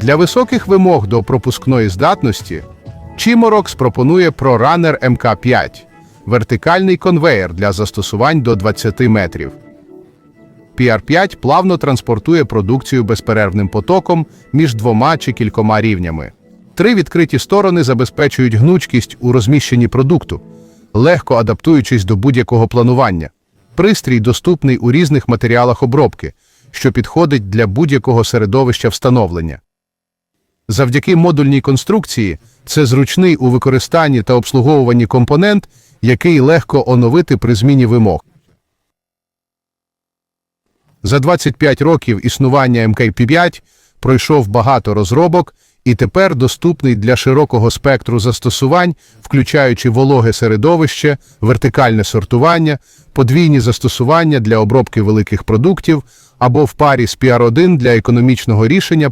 Для високих вимог до пропускної здатності Chimorox пропонує ProRunner MK5 – вертикальний конвеєр для застосувань до 20 метрів. PR5 плавно транспортує продукцію безперервним потоком між двома чи кількома рівнями. Три відкриті сторони забезпечують гнучкість у розміщенні продукту, легко адаптуючись до будь-якого планування. Пристрій доступний у різних матеріалах обробки, що підходить для будь-якого середовища встановлення. Завдяки модульній конструкції це зручний у використанні та обслуговуванні компонент, який легко оновити при зміні вимог. За 25 років існування МКП-5 пройшов багато розробок і тепер доступний для широкого спектру застосувань, включаючи вологе середовище, вертикальне сортування, подвійні застосування для обробки великих продуктів або в парі з PR1 для економічного рішення